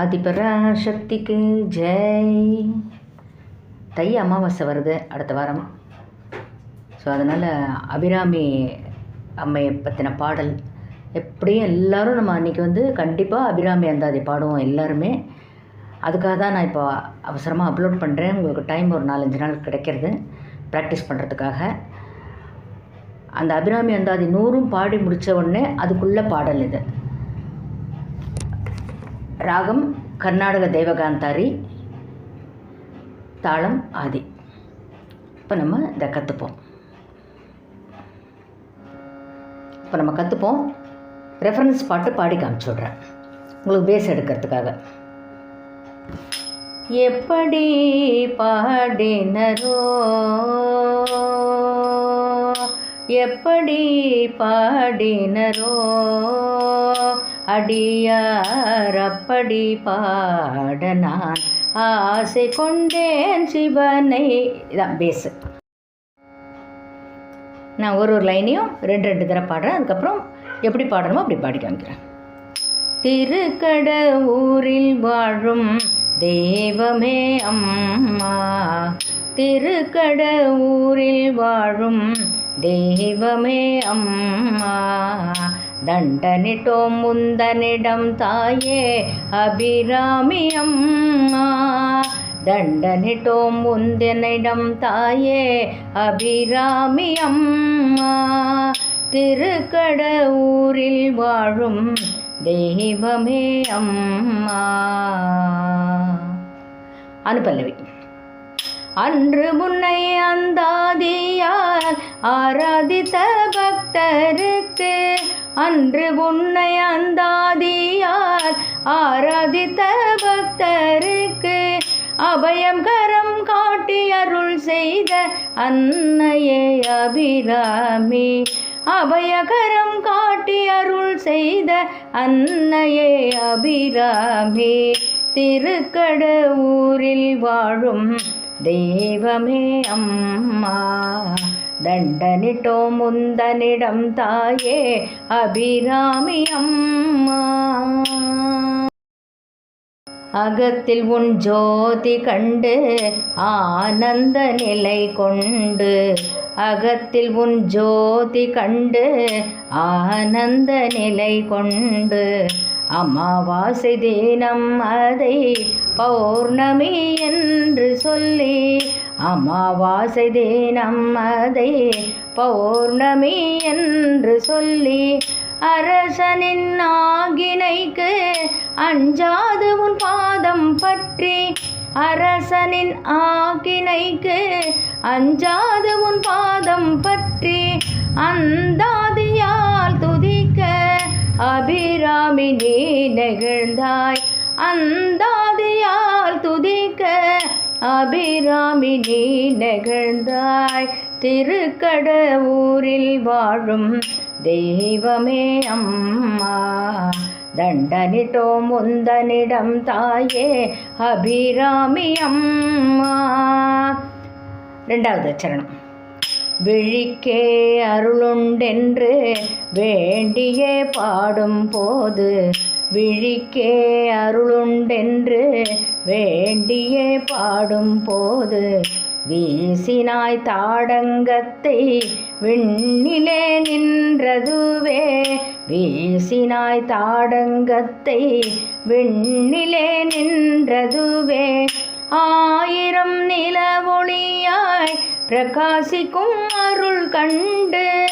ஆதிபராசக்திக்கு ஜெய். தை அமாவாசை வருது அடுத்த வாரம். ஸோ அதனால் அபிராமி அம்மையை பற்றின பாடல் எப்படியும் எல்லோரும் நம்ம அன்றைக்கி வந்து கண்டிப்பாக அபிராமி அந்தாதி பாடுவோம் எல்லாருமே. அதுக்காக தான் நான் இப்போ அவசரமாக அப்லோட் பண்ணுறேன் உங்களுக்கு டைம் ஒரு நாலஞ்சு நாள் கிடைக்கிறது. ப்ராக்டிஸ் பண்ணுறதுக்காக அந்த அபிராமி அந்தாதி நூறும் பாடி முடித்த உடனே அதுக்குள்ளே பாடல் இது. ராகம் கர்நாடக தேவகாந்தாரி தாளம் ஆதி. இப்போ நம்ம இதை கற்றுப்போம் இப்போ நம்ம கற்றுப்போம் ரெஃபரன்ஸ் பாட்டு பாடி காமிச்சு விட்றேன். உங்களுக்கு பேஸ் எடுக்கிறதுக்காக. எப்படி பாடினரோ எப்படி பாடினரோ அடியார் அப்படி பாட நான் ஆசை கொண்டேன் சிவனை. இதான் பேஸு நான் ஒரு ஒரு லைனையும் ரெண்டு ரெண்டு தடவை பாடுறேன். அதுக்கப்புறம் எப்படி பாடணுமோ அப்படி பாடி காமிக்கிறேன் திருக்கட ஊரில் வாழும் தெய்வமே அம்மா. திருக்கட ஊரில் வாழும் தெய்வமே அம்மா. தண்டனிட்டோம் முந்தனிடம் தாயே அபிராமி தண்டனிட்டோம் முந்தனிடம் தாயே அபிராமி திருக்கடவுரில் வாழும் தெய்வமே அம்மா. அனுப்பல்லவி அன்று முன்னை அந்தாதியால் ஆராதித்த பக்தருக்கு அன்று உன்னை அந்தாதியார் ஆராதித்த பக்தருக்கு அபயம் கரம் காட்டி அருள் செய்த அன்னையே அபிராமி. அபயகரம் காட்டி அருள் செய்த அன்னையே அபிராமி. திருக்கடவுரில் வாழும் தெய்வமே அம்மா. தண்டனிட்டோ முந்தனிடம் தாயே அபிராமி அம்மா அகத்தில் உன் ஜோதி கண்டு ஆனந்த நிலை கொண்டு அகத்தில் உன் ஜோதி கண்டு ஆனந்த நிலை கொண்டு அமாவாசை தினம் அதை பௌர்ணமி என்று சொல்லி அமாவாசை தினம் அதை பௌர்ணமி என்று சொல்லி அரசனின் ஆகினைக்கு அஞ்சாது உன் பாதம் பற்றி அரசனின் ஆகினைக்கு அஞ்சாது உன் பாதம் பற்றி அந்தாதியால் துதிக்க அபிராமி நீ நெகிழ்ந்தாய் அந்தாதியால் துதிக்க அபிராமி நீ நெகிழ்ந்தாய். திருக்கட ஊரில் வாழும் தெய்வமே அம்மா. தண்டனிட்டோம் முந்தனிடம் தாயே அபிராமி அம்மா. ரெண்டாவது சரணம். விழிக்கே அருளுண்டென்று வேண்டியே பாடும் போது விழிக்கே அருளுண்டென்று வேண்டியே பாடும் போது வீசினாய் தாடங்கத்தை விண்ணிலே நின்றதுவே. வீசினாய் தாடங்கத்தை விண்ணிலே நின்றதுவே. ஆயிரம் நிலவொளியாய் பிரகாசிக்கும் அருள் கண்டு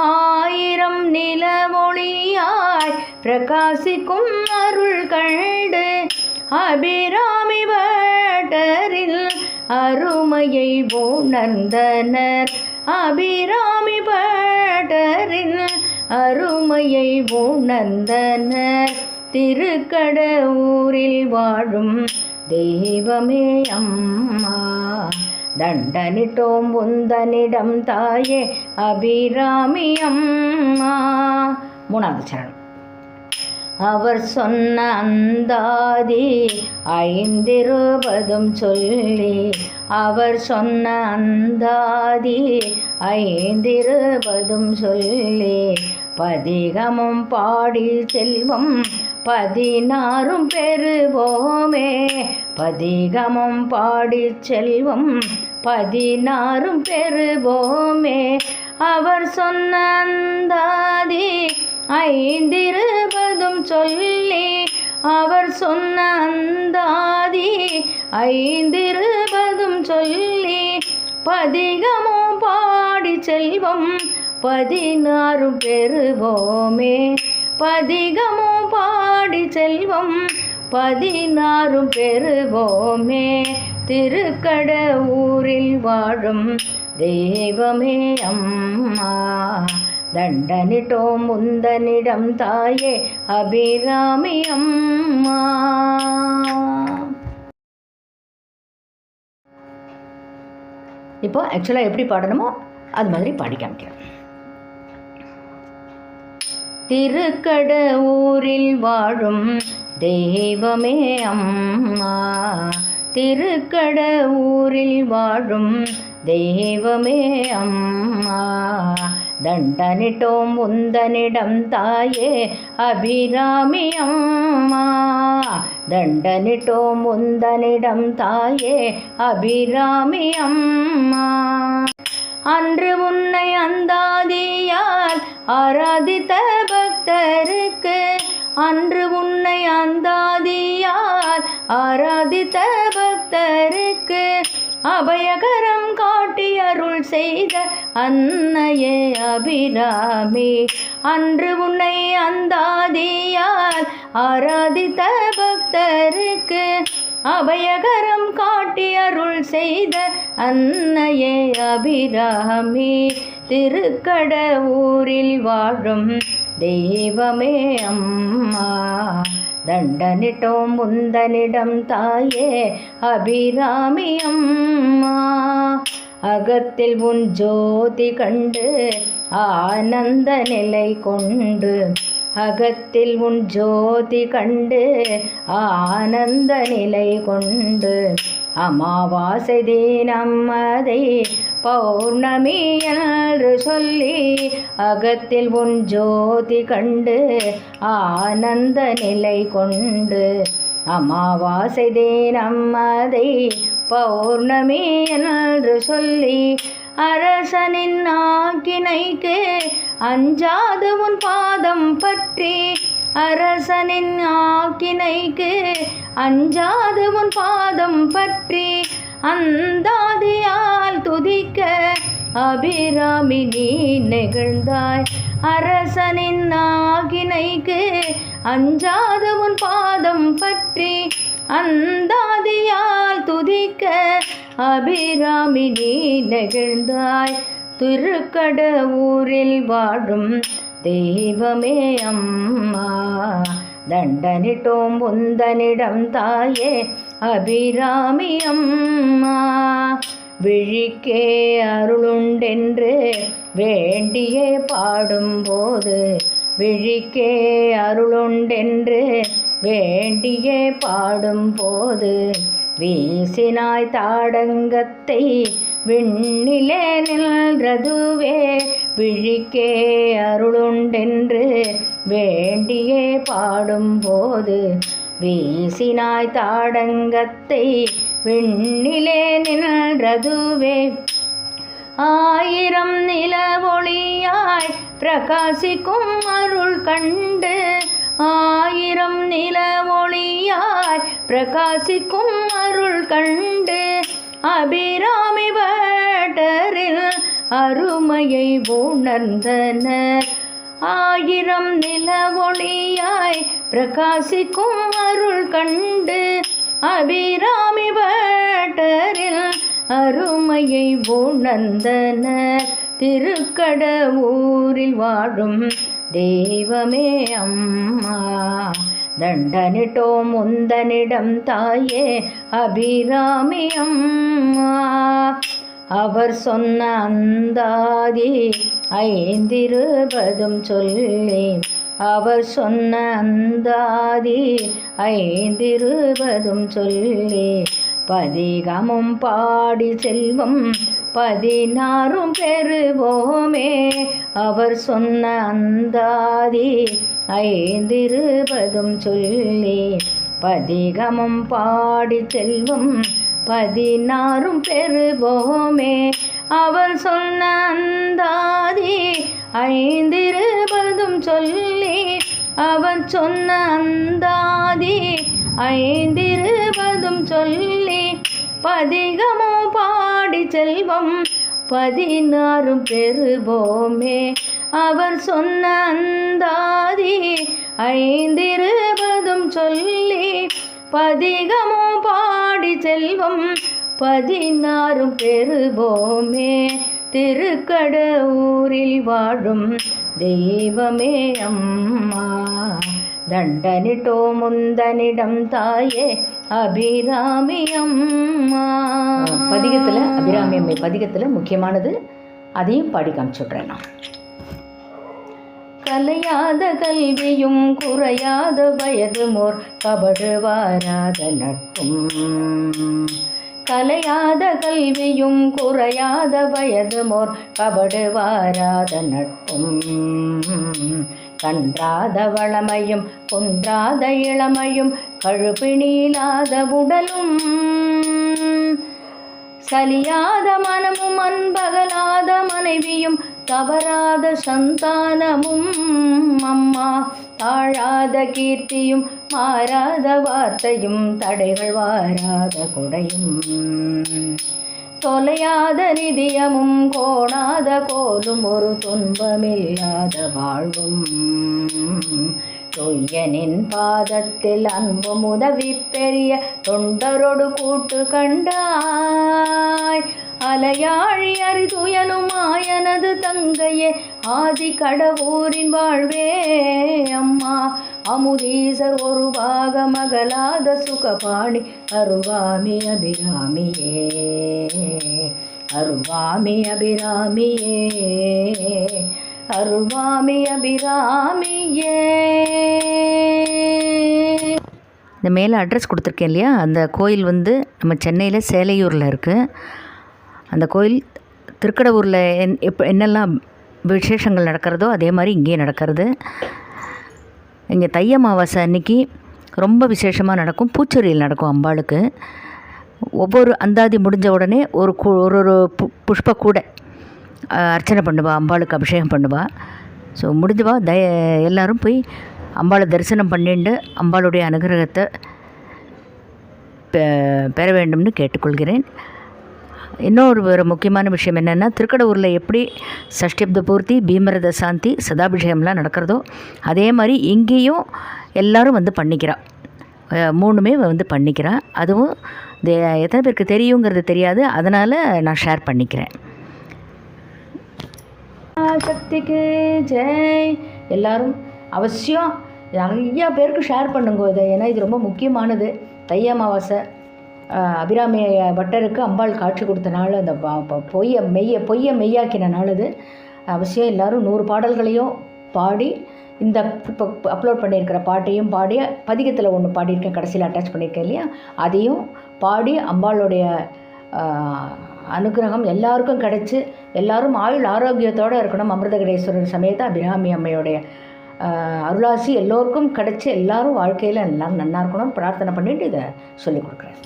ஆயிரம் நிலமொழியாய் பிரகாசிக்கும் அருள் கண்டு அபிராமி பட்டரில் அருமையை உணர்ந்தனர். அபிராமி பட்டரில் அருமையை உணர்ந்தனர். திருக்கட ஊரில் வாழும் தெய்வமே அம்மா. தண்டனிட்டோம் உந்தனிடம் தாயே அபிராமி மூணாவது சரணம். அவர் சொன்ன அந்தாதி ஐந்திருபதும் சொல்லி அவர் சொன்ன அந்தாதி ஐந்திருபதும் சொல்லி பதிகமும் பாடி செல்வம் பதினாறும் பெறுவோமே. பதிகமும் பாடி செல்வம் பதினாறும் பெறுவோமே. அவர் சொன்ன அந்தாதி ஐந்திருபதும் சொல்லி அவர் சொன்ன அந்தாதி ஐந்திருபதும் சொல்லி பதிகமும் பாடி செல்வம் பதினாறும் பெறுவோமே. பதிகமும் பாடி செல்வம் பதினாறும் பெறுவோமே. திருக்கடவுரில் வாழும் தெய்வமே அம்மா. தண்டனிட்டோம் முந்தனிடம் தாயே அபிராமி அம்மா. இப்போ ஆக்சுவலாக எப்படி பாடணுமோ அது மாதிரி பாடி காமிக்கிறேன். திருக்கட ஊரில் வாழும் தெய்வமே அம்மா. திருக்கடவுரில் வாழும் தெய்வமே அம்மா. தண்டனிட்டோம் உந்தனிடம் தாயே அபிராமி அம்மா. தண்டனிட்டோம் உந்தனிடம் தாயே அபிராமி அம்மா. அன்று உன்னை அந்தாதியால் ஆராதித்த பக்தருக்கு அன்று உன்னை அந்தாதியால் ஆராதித்த பக்தருக்கு அபயகரம் காட்டி அருள் செய்த அன்னையே அபிராமி. அன்று உன்னை அந்தாதியால் ஆராதித்த பக்தருக்கு அபயகரம் காட்டி அருள் செய்த அன்னையே அபிராமி. திருக்கட ஊரில் வாழும் தெய்வமே அம்மா. தண்டனிட்டோம் முந்தனிடம் தாயே அபிராமியம்மா அகத்தில் உன் ஜோதி கண்டு ஆனந்த நிலை கொண்டு அகத்தில் உன் ஜோதி கண்டு ஆனந்த நிலை கொண்டு அமாவாசை தினம் அதை பௌர்ணமி என்று சொல்லி அகத்தில் உன் ஜோதி கண்டு ஆனந்த நிலை கொண்டு. அமாவாசை தினம் அதை பௌர்ணமி என்று சொல்லி அரசனின் ஆக்கினைக்கு அஞ்சாது உன் பாதம் பற்றி அரசனின் ஆக்கினைக்கு அஞ்சாது உன் பாதம் பற்றி அந்தாதியால் துதிக்க அபிராமி நீ நிகழ்ந்தாய். அரசனின் ஆகினைக்கு அஞ்சாது உன் பாதம் பற்றி அந்தாதியால் துதிக்க அபிராமி நீ நிகழ்ந்தாய். திருக்கட ஊரில் வாழும் தெய்வமே அம்மா. தண்டனிட்டோம் உந்தனிடம் தாயே அபிராமி அம்மா. விழிக்கே அருளுண்டென்று வேண்டியே பாடும்போது விழிக்கே அருளுண்டென்று வேண்டியே பாடும்போது வீசினாய் தாடங்கத்தை விண்ணிலே நின்றதுவே விழிக்கே அருளுண்டென்று வேண்டியே பாடும்போது வீசினாய் தாடங்கத்தை விண்ணிலே நின்றதுவே. ஆயிரம் நிலவொளியாய் பிரகாசிக்கும் அருள் கண்டு ஆயிரம் நிலவொளியாய் பிரகாசிக்கும் அருள் கண்டு அபிராமி பட்டரில் அருமையை உணர்ந்தனர் ஆயிரம் நில ஒளியாய் பிரகாசிக்கும் அருள் கண்டு அபிராமி பட்டரில் அருமையை உணர்ந்தனர் திருக்கட ஊரில் வாழும் தெய்வமே அம்மா. தண்டனிட்டோம் உந்தனிடம் தாயே அபிராமியம் அவர் சொன்ன அந்தாதி ஐந்திருபதும் சொல்லி அவர் சொன்ன அந்தாதி ஐந்திருபதும் சொல்லி பதிகமும் பாடி செல்வம் பதினாறும் பெறுவோமே. அவர் சொன்ன அந்தாதி ஐந்திருபதும் சொல்லி பதிகமும் பாடி செல்வம் பதினாறும் பெறுவோமே. அவர் சொன்ன அந்தாதி ஐந்திருபதும் சொல்லி அவர் சொன்ன அந்தாதி ஐந்திருபதும் சொல்லி பதிகமோ பாடி செல்வம் பதினாறும் பெறுவோமே. அவர் சொன்ன அந்தாதி ஐந்திருபதும் சொல்லி பதிகமோ பாடி செல்வம் பதினாறும் பெறுவோமே. திருக்கடவுரில் வாழும் தெய்வமே அம்மா. தண்டனிட்டோ முந்தனிடம் தாயே அபிராமி அம்மா. பதிகத்தில் அபிராமி அம்மை பதிகத்தில் முக்கியமானது அதையும் பாடி காமிச்சுட்றேன் நான். கலையாத கல்வியும் குறையாத வயது மோர் கபடு வாராத நட்பும். கலையாத கல்வியும் குறையாத வயது மோர் கபடு வாராத நட்பும். கன்றாத வளமையும் குன்றாத இளமையும் கழுப்பிணியிலாத உடலும் சலியாத மனமும் அன்பகலாத மனைவியும் தவறாத சந்தானமும் அம்மா தாழாத கீர்த்தியும் மாறாத வார்த்தையும் தடைகள் வாராத கொடையும். தொலையாத நிதியமும் கோணாத கோலும் ஒரு துன்பமில்லாத வாழ்வும். தொய்யனின் பாதத்தில் அன்பும் உதவி பெரிய தொண்டரோடு கூட்டு கண்டாய். அலையாழி அறிதுயலும் தங்கையே ஆதி கடவுரின் வாழ்வே அம்மா. அமுதீசர் ஒரு பாக மகளாத சுகபாணி அருவாமி அபிராமியே அருவாமி அபிராமியே அருவாமி அபிராமியே. இந்த மேலே அட்ரஸ் கொடுத்துருக்கேன் இல்லையா? அந்த கோயில் வந்து நம்ம சென்னையில் சேலையூரில் இருக்குது அந்த கோயில் திருக்கடவுரில் என் எப்போ என்னெல்லாம் விசேஷங்கள் நடக்கிறதோ அதே மாதிரி இங்கேயும் நடக்கிறது. இங்கே தை அமாவாசை அன்னைக்கு ரொம்ப விசேஷமாக நடக்கும். பூச்சொரியில் நடக்கும் அம்பாளுக்கு. ஒவ்வொரு அந்தாதி முடிஞ்ச உடனே ஒரு கு ஒரு ஒரு பு புஷ்ப கூடை அர்ச்சனை பண்ணுவா அம்பாளுக்கு அபிஷேகம் பண்ணுவா. ஸோ முடிஞ்சவா. தய எல்லாரும் போய் அம்பாளை தரிசனம் பண்ணிட்டு அம்பாளுடைய அனுகிரகத்தை பெ- பெற வேண்டும்னு கேட்டுக்கொள்கிறேன். இன்னொரு ஒரு முக்கியமான விஷயம் என்னென்னா திருக்கடவுரில் எப்படி சஷ்டிப்த பூர்த்தி பீமரத சாந்தி சதாபிஷேகம்லாம் நடக்கிறதோ அதே மாதிரி இங்கேயும் எல்லாரும் வந்து பண்ணிக்கிறாள் மூணுமே வந்து பண்ணிக்கிறாள் அதுவும் எத்தனை பேருக்கு தெரியுங்கிறது தெரியாது. அதனால் நான் ஷேர் பண்ணிக்கிறேன். சக்திக்கு ஜெய். எல்லோரும் அவசியம் நிறையா பேருக்கு ஷேர் பண்ணுங்க இதை. ஏன்னா இது ரொம்ப முக்கியமானது. தை அமாவாசை. அபிராமி பட்டருக்கு அம்பாள் காட்சி கொடுத்த நாள் அந்த பொய்ய பொய்யை மெய்ய பொய்யை மெய்யாக்கின நாள் அது. அவசியம் எல்லாரும் நூறு பாடல்களையும் பாடி இந்த இப்போ அப்லோட் பண்ணியிருக்கிற பாட்டையும் பாடி பதிகத்தில் ஒன்று பாடியிருக்கேன் கடைசியில் அட்டாச் பண்ணியிருக்கேன் இல்லையா? அதையும் பாடி அம்பாளுடைய அனுகிரகம் அனுக்கிரகம் எல்லாருக்கும் கிடச்சி எல்லாரும் ஆயுள் ஆரோக்கியத்தோடு இருக்கணும். அமிர்தகடேஸ்வரர் சமேத அபிராமி அம்மையுடைய அருளாசி எல்லோருக்கும் கிடைச்சி எல்லாரும் வாழ்க்கையில் எல்லாம் நல்லா இருக்கணும். பிரார்த்தனை பண்ணிட்டு இதை சொல்லிக் கொடுக்குறேன்.